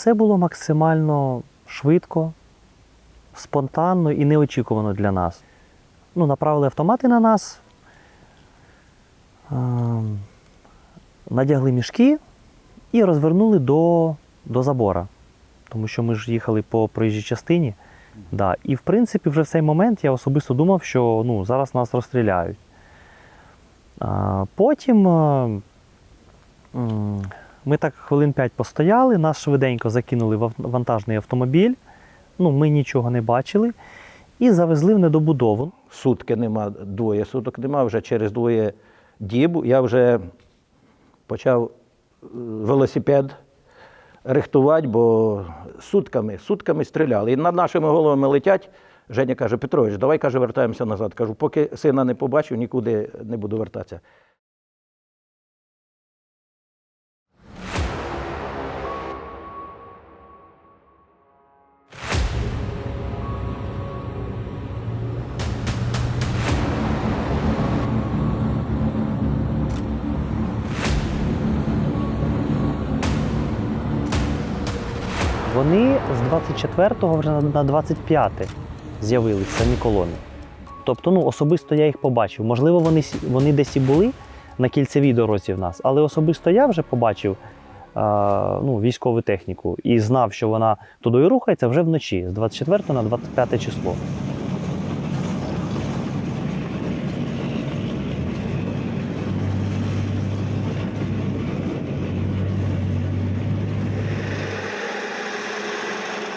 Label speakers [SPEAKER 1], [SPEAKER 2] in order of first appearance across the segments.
[SPEAKER 1] Все було максимально швидко, спонтанно і неочікувано для нас. Ну, направили автомати на нас, ем, надягли мішки і розвернули до, до забора. Тому що ми ж їхали по проїжджій частині. Да. І в принципі, вже в цей момент я особисто думав, що ну, зараз нас розстріляють. Потім е, ми так хвилин 5 постояли, нас швиденько закинули в вантажний автомобіль. Ну, ми нічого не бачили. І завезли в недобудову.
[SPEAKER 2] Сутки нема, двоє суток нема, вже через двоє діб я вже почав е, велосипед рихтувати, бо сутками, сутками стріляли. І над нашими головами летять. Женя каже, Петрович, давай каже, вертаємося назад. Кажу, поки сина не побачив, нікуди не буду вертатися.
[SPEAKER 1] Вони з 24-го вже на- на 25 з'явились самі колони. Тобто, ну, особисто я їх побачив. Можливо, вони, вони десь і були на кільцевій дорозі в нас, але особисто я вже побачив а, ну, військову техніку і знав, що вона туди рухається вже вночі, з 24 на 25 число.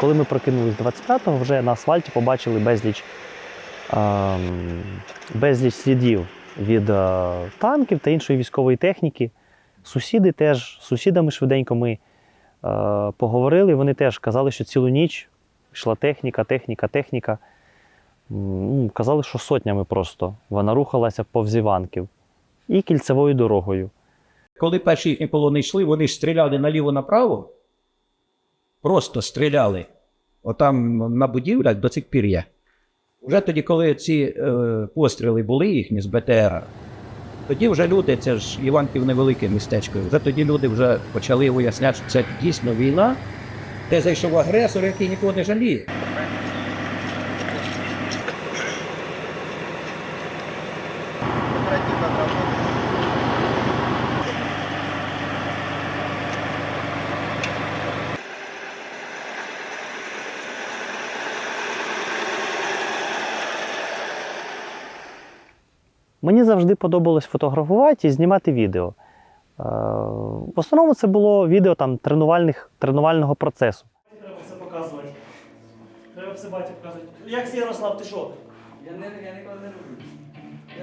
[SPEAKER 1] Коли ми прокинулись 25-го, вже на асфальті побачили безліч, ем, безліч слідів від е, танків та іншої військової техніки. Сусіди теж, з сусідами швиденько ми е, поговорили. Вони теж казали, що цілу ніч йшла техніка, техніка, техніка. М, Ну, казали, що сотнями просто вона рухалася повз Іванків і кільцевою дорогою.
[SPEAKER 3] Коли перші їхні колони йшли, вони стріляли наліво-направо. Просто стріляли. Отам на будівлях до цих пір є. Вже тоді, коли ці е, постріли були їхні з БТР, тоді вже люди, це ж Іванків невелике містечко, вже тоді люди вже почали уясняти, що це дійсно війна, де зайшов агресор, який нікого не жаліє.
[SPEAKER 1] Мені завжди подобалось фотографувати і знімати відео. Е, В основному це було відео там, тренувальних, тренувального процесу.
[SPEAKER 4] Треба все показувати. Треба все баті показувати. Як це Ярослав, ти що?
[SPEAKER 5] Я не я ніколи не роблю.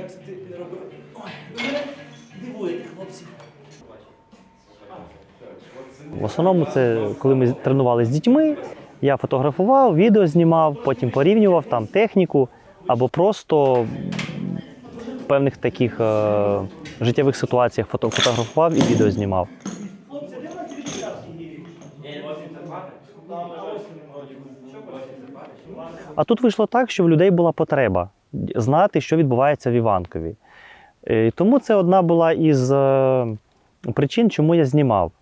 [SPEAKER 4] Як це ти не робив? Ой, ви мене дивуєте, хлопці.
[SPEAKER 1] В основному це коли ми тренувалися з дітьми, я фотографував, відео знімав, потім порівнював там техніку або просто певних таких е, життєвих ситуаціях фото- фотографував і відео знімав. А тут вийшло так, що в людей була потреба знати, що відбувається в Іванкові. Е, Тому це одна була із е, причин, чому я знімав.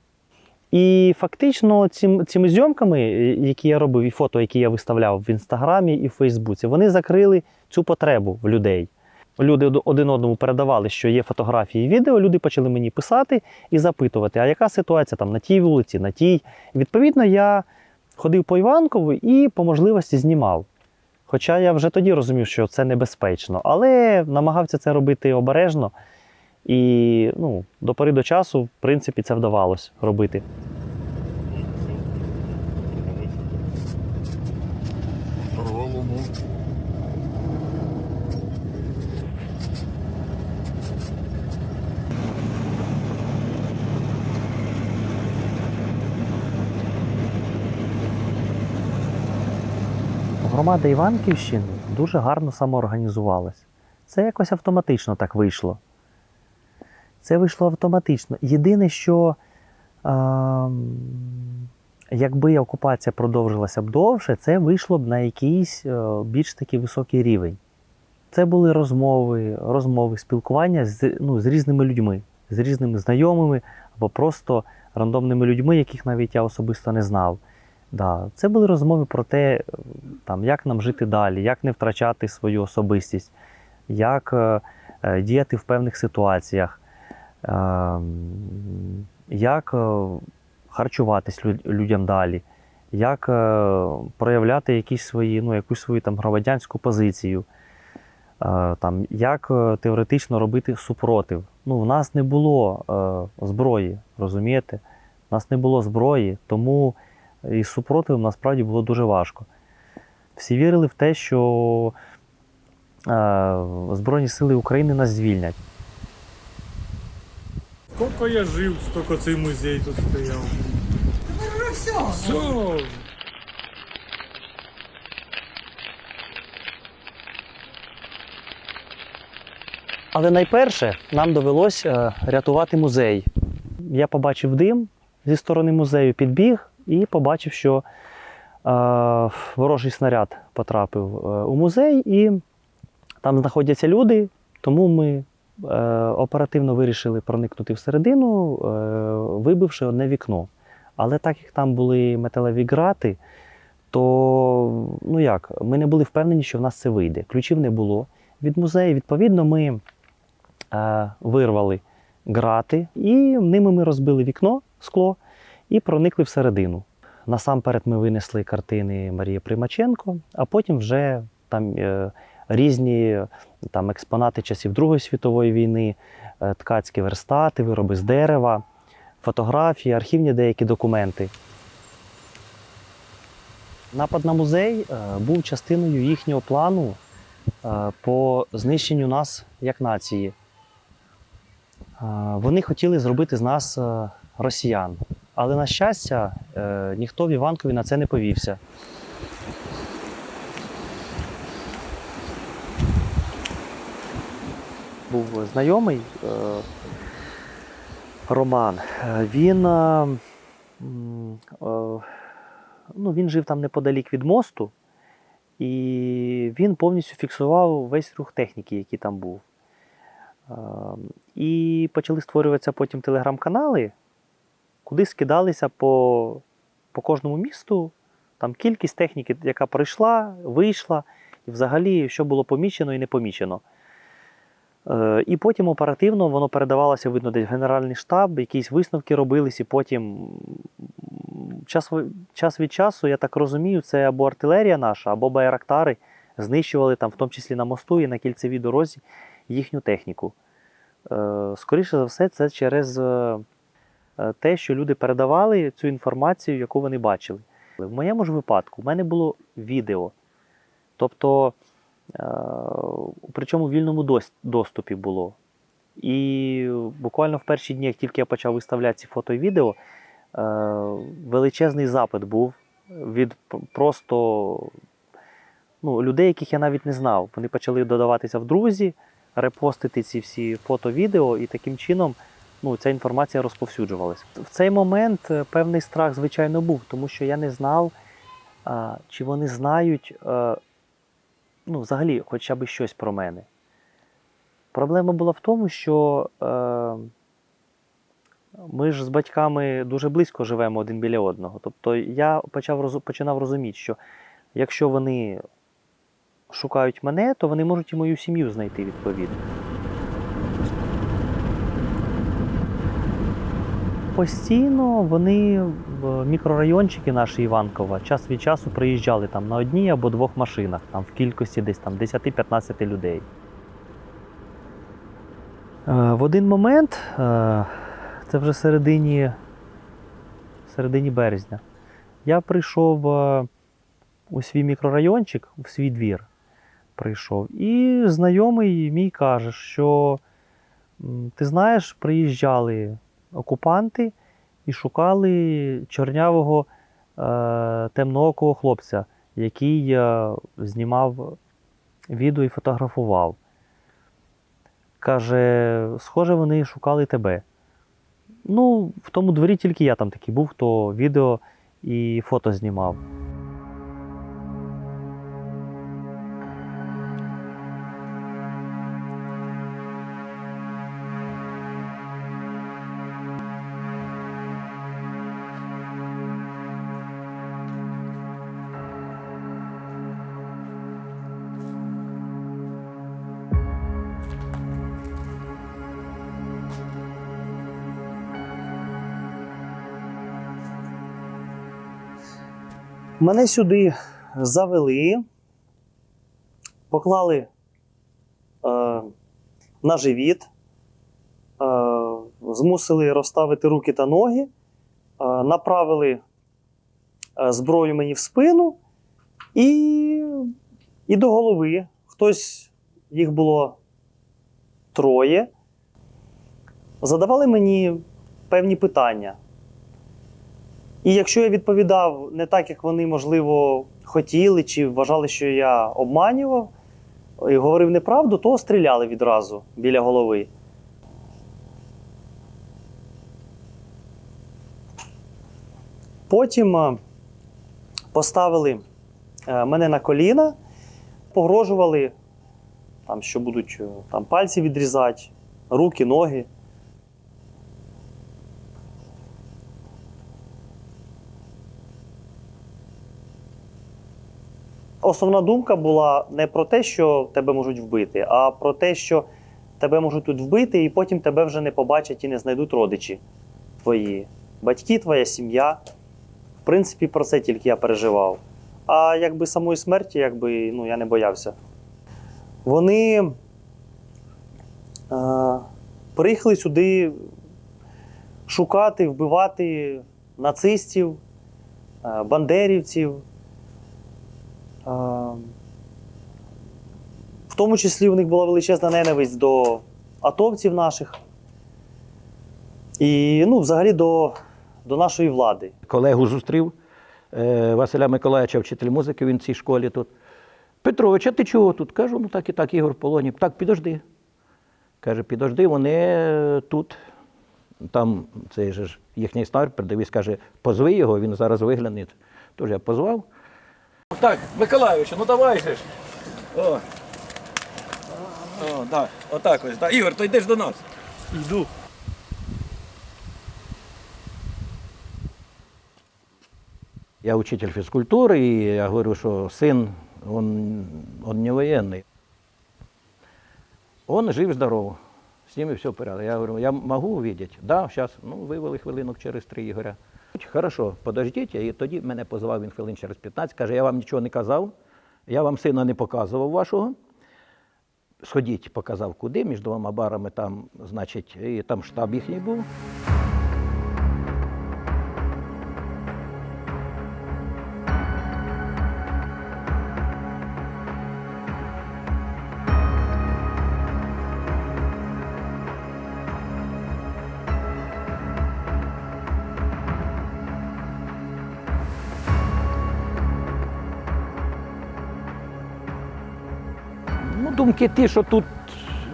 [SPEAKER 1] І фактично цим, цими зйомками, е, які я робив, і фото, які я виставляв в інстаграмі і в Фейсбуці, вони закрили цю потребу в людей. Люди один одному передавали, що є фотографії і відео. Люди почали мені писати і запитувати, а яка ситуація там на тій вулиці, на тій. Відповідно, я ходив по Іванкову і по можливості знімав. Хоча я вже тоді розумів, що це небезпечно, але намагався це робити обережно. І ну, до пори до часу, в принципі, це вдавалось робити. Громада Іванківщини дуже гарно самоорганізувалась. Це якось автоматично так вийшло. Це вийшло автоматично. Єдине, що ем, якби окупація продовжилася б довше, це вийшло б на якийсь е, більш такий високий рівень. Це були розмови, розмови, спілкування з, ну, з різними людьми, з різними знайомими або просто рандомними людьми, яких навіть я особисто не знав. Да. Це були розмови про те, там, як нам жити далі, як не втрачати свою особистість, як е, е, діяти в певних ситуаціях, е, як е, харчуватись лю- людям далі, як е, проявляти якісь свої, ну, якусь свою там, громадянську позицію, е, там, як е, теоретично робити супротив. Ну, в нас не було е, зброї, розумієте? У нас не було зброї, тому із супротивом насправді було дуже важко. Всі вірили в те, що е, Збройні Сили України нас звільнять.
[SPEAKER 6] Сколько я жив, столько цей музей тут стояв. Все.
[SPEAKER 1] Але найперше нам довелось е, рятувати музей. Я побачив дим зі сторони музею, підбіг і побачив, що е, ворожий снаряд потрапив е, у музей, і там знаходяться люди, тому ми е, оперативно вирішили проникнути всередину, е, вибивши одне вікно. Але так як там були металеві грати, то ну як, ми не були впевнені, що в нас це вийде. Ключів не було від музею. Відповідно, ми е, вирвали грати, і ними ми розбили вікно, скло і проникли всередину. Насамперед ми винесли картини Марії Примаченко, а потім вже там е, різні там, експонати часів Другої світової війни, е, ткацькі верстати, вироби з дерева, фотографії, архівні деякі документи. Напад на музей е, був частиною їхнього плану по знищенню нас як нації. Вони хотіли зробити з нас росіян. Але, на щастя, е, ніхто в Іванкові на це не повівся. Був знайомий е, Роман. Е, Він, ну, він жив там неподалік від мосту, і він повністю фіксував весь рух техніки, який там був. І почали створюватися потім телеграм-канали, куди скидалися по, по кожному місту там кількість техніки, яка прийшла, вийшла, і взагалі, що було помічено і не помічено. Е, І потім оперативно воно передавалося, видно, десь в Генеральний штаб, якісь висновки робились, і потім час, час від часу, я так розумію, це або артилерія наша, або байрактари знищували там, в тому числі на мосту і на кільцевій дорозі, їхню техніку. Е, Скоріше за все, це через е, те, що люди передавали цю інформацію, яку вони бачили. В моєму ж випадку в мене було відео. Тобто, е, причому в вільному доступі було. І буквально в перші дні, як тільки я почав виставляти ці фото і відео, е, величезний запит був від просто ну, людей, яких я навіть не знав. Вони почали додаватися в друзі, репостити ці всі фото-відео, і таким чином ну, ця інформація розповсюджувалась. В цей момент е, певний страх, звичайно, був, тому що я не знав, чи вони знають е, ну, взагалі хоча б щось про мене. Проблема була в тому, що е, ми ж з батьками дуже близько живемо один біля одного. Тобто я почав, починав розуміти, що якщо вони шукають мене, то вони можуть і мою сім'ю знайти відповідно. Постійно вони в мікрорайончики наші Іванкова час від часу приїжджали там на одній або двох машинах, там в кількості десь там 10-15 людей. Е, В один момент, е, це вже середині, середині березня, я прийшов е, у свій мікрорайончик, у свій двір прийшов, і знайомий мій каже, що ти знаєш, приїжджали окупанти і шукали чорнявого е, темноокого хлопця, який е, знімав відео і фотографував. Каже, схоже, вони шукали тебе. Ну, в тому дворі тільки я там такий був, хто відео і фото знімав. Мене сюди завели, поклали е, на живіт, е, змусили розставити руки та ноги, е, направили е, зброю мені в спину і, і до голови. Хтось, їх було троє, задавали мені певні питання. І якщо я відповідав не так, як вони, можливо, хотіли, чи вважали, що я обманював, і говорив неправду, то стріляли відразу біля голови. Потім е, поставили е, мене на коліна, погрожували, там, що будуть е, там, пальці відрізати, руки, ноги. Основна думка була не про те, що тебе можуть вбити, а про те, що тебе можуть тут вбити, і потім тебе вже не побачать і не знайдуть родичі твої, батьки, твоя сім'я. В принципі, про це тільки я переживав. А якби самої смерті, якби ну, я не боявся. Вони е, приїхали сюди шукати, вбивати нацистів, е, бандерівців. В тому числі у них була величезна ненависть до атовців наших. І ну, взагалі до, до нашої влади.
[SPEAKER 2] Колегу зустрів е, Василя Миколаївича, вчитель музики, він в цій школі тут. Петрович, а ти чого тут? Кажу, ну так і так, Ігор в полоні. Так, підожди. Каже, підожди, вони е, тут. Там цей же їхній снайпер, дивись, каже, позви його, він зараз вигляне. Тож я позвав. Так, Миколаївич, ну давай же ж. О. О, да. Отак ось. Да. Ігор, то йдеш до нас.
[SPEAKER 6] Йду.
[SPEAKER 2] Я учитель физкультуры, и я говорю, что сын, он, он не военный. Он жив-здоров, с ними все в порядке. Я говорю, я могу увидеть? Да, сейчас. Ну, вивели хвилинок через три Ігоря. Хорошо, подождіть, і тоді мене позвав він хвилин через 15, каже, я вам нічого не казав, я вам сина не показував вашого. Сходіть, показав куди, між двома барами там, значить, і там штаб їхній був. Думки ті, що тут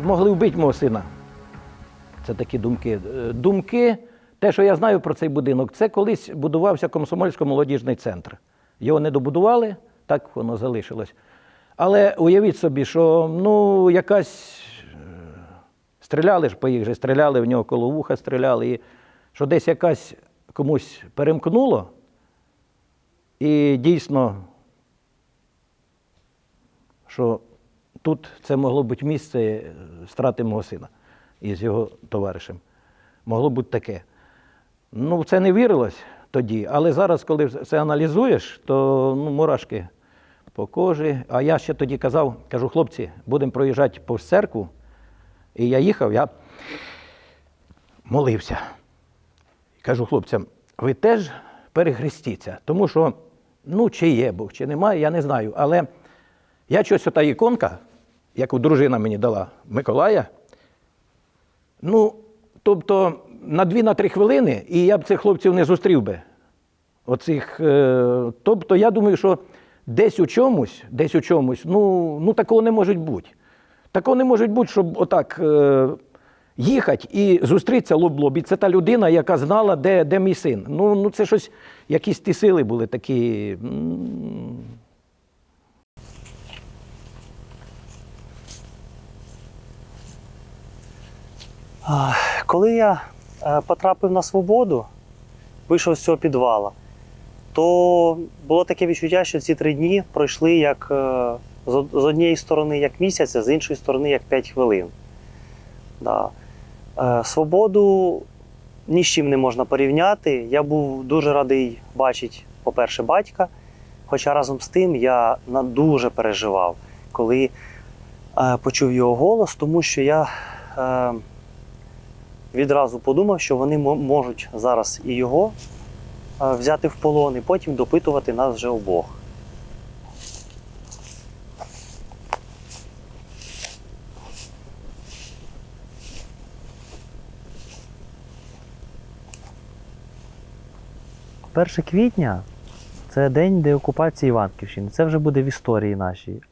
[SPEAKER 2] могли вбити мого сина. Це такі думки. Е, Думки, те, що я знаю про цей будинок, це колись будувався комсомольсько-молодіжний центр. Його не добудували, так воно залишилось. Але уявіть собі, що ну, якась е, стріляли ж по їх же, стріляли в нього коло вуха, стріляли, і що десь якась комусь перемкнуло, і дійсно, що тут це могло бути місце е, страти мого сина із його товаришем. Могло бути таке. Ну, це не вірилось тоді, але зараз, коли це аналізуєш, то ну, мурашки по кожі. А я ще тоді казав, кажу, хлопці, будемо проїжджати повз церкву. І я їхав, я молився. Кажу хлопцям, ви теж перехрестіться, тому що, ну, чи є Бог, чи немає, я не знаю. Але я щось ота іконка, яку дружина мені дала Миколая, ну, тобто на 2-3 хвилини, і я б цих хлопців не зустрів би. Оцих, е, тобто, я думаю, що десь у чомусь, десь у чомусь, ну, ну такого не може бути. Такого не може бути, щоб отак е, їхати і зустрітися лоб-лоб. І це та людина, яка знала, де, де мій син. Ну, ну це щось, якісь ті сили були такі.
[SPEAKER 1] Коли я е, потрапив на свободу, вийшов з цього підвала, то було таке відчуття, що ці три дні пройшли як е, з однієї сторони як місяць, а з іншої сторони як 5 хвилин. Да. Е, Свободу ні з чим не можна порівняти. Я був дуже радий бачити, по-перше, батька, Хоча разом з тим я дуже переживав, коли почув його голос, тому що я відразу подумав, що вони можуть зараз і його е, взяти в полон, і потім допитувати нас вже обох. Перше квітня це день деокупації Іванківщини. Це вже буде в історії нашій.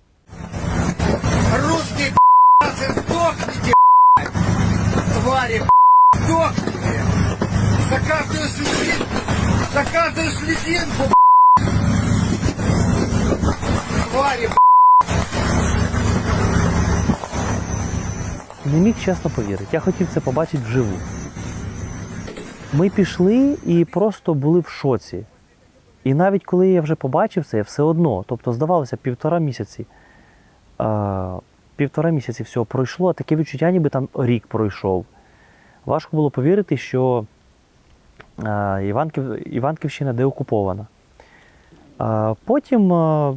[SPEAKER 1] Чесно повірити. Я хотів це побачити вживу. Ми пішли і просто були в шоці. І навіть коли я вже побачив це, все одно, тобто, здавалося, півтора місяці. А, півтора місяці всього пройшло, а таке відчуття, ніби там рік пройшов. Важко було повірити, що а, Іванків, Іванківщина деокупована. А, потім а,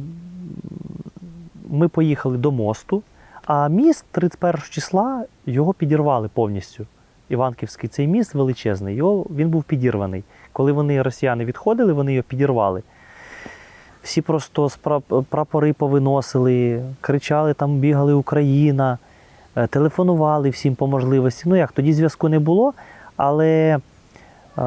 [SPEAKER 1] ми поїхали до мосту. А міст 31 числа його підірвали повністю. Іванківський цей міст величезний, його, він був підірваний. Коли вони, росіяни, відходили, вони його підірвали. Всі просто прапори повиносили, кричали, там бігали Україна, е, телефонували всім по можливості. Ну як, тоді зв'язку не було, але е,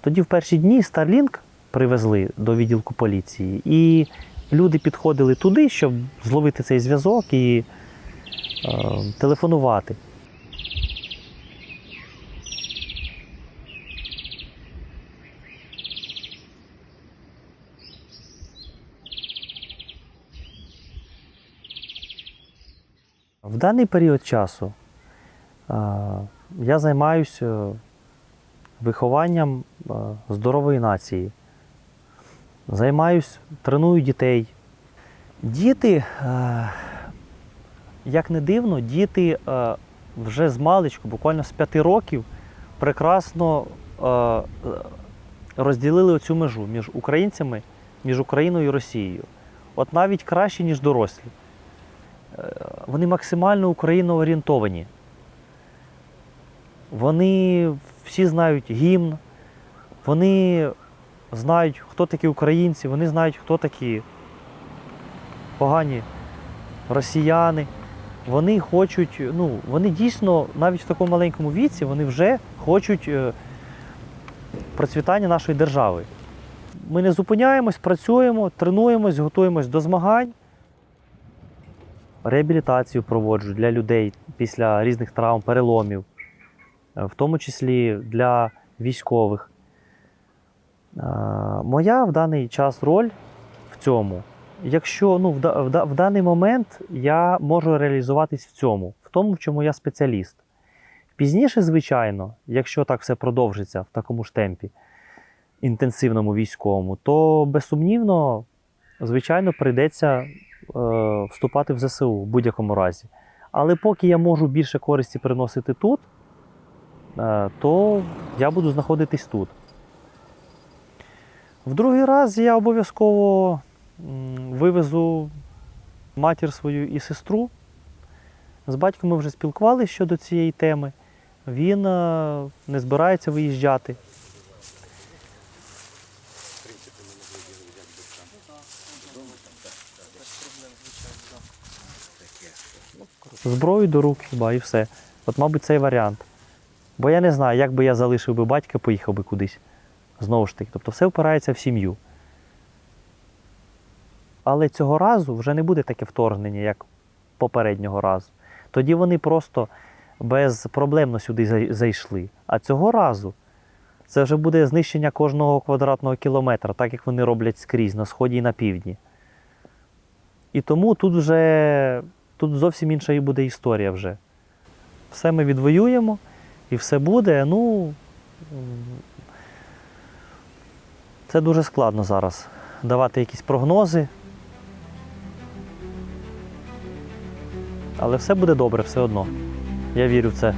[SPEAKER 1] тоді в перші дні Starlink привезли до відділку поліції. І люди підходили туди, щоб зловити цей зв'язок і е, телефонувати. В даний період часу е, я займаюся вихованням е, здорової нації. Займаюсь, треную дітей. Діти, е, як не дивно, діти е, вже з маличку, буквально з п'яти років, прекрасно е, розділили оцю межу між українцями, між Україною і Росією. От навіть краще, ніж дорослі. Вони максимально україноорієнтовані. Вони всі знають гімн, вони знають, хто такі українці, вони знають, хто такі погані росіяни. Вони хочуть, ну, вони дійсно, навіть в такому маленькому віці, вони вже хочуть е, процвітання нашої держави. Ми не зупиняємось, працюємо, тренуємось, готуємось до змагань. Реабілітацію проводжу для людей після різних травм, переломів, е, в тому числі для військових. Моя в даний час роль в цьому. Якщо ну, в, в, в даний момент я можу реалізуватись в цьому, в тому, в чому я спеціаліст. Пізніше, звичайно, якщо так все продовжиться в такому ж темпі, інтенсивному військовому, то безсумнівно, звичайно, прийдеться е, вступати в ЗСУ в будь-якому разі. Але поки я можу більше користі приносити тут, е, то я буду знаходитись тут. В другий раз я обов'язково вивезу матір свою і сестру. З батьком ми вже спілкувалися щодо цієї теми. Він е, не збирається виїжджати. Зброю до рук хіба і все. От, мабуть, цей варіант. Бо я не знаю, як би я залишив би батька, поїхав би кудись. Знову ж таки, тобто все впирається в сім'ю. Але цього разу вже не буде таке вторгнення, як попереднього разу. Тоді вони просто безпроблемно сюди зайшли. А цього разу це вже буде знищення кожного квадратного кілометра, так як вони роблять скрізь на сході і на півдні. І тому тут вже тут зовсім інша і буде історія вже. Все ми відвоюємо, і все буде. Ну, це дуже складно зараз давати якісь прогнози. Але все буде добре все одно. Я вірю в це.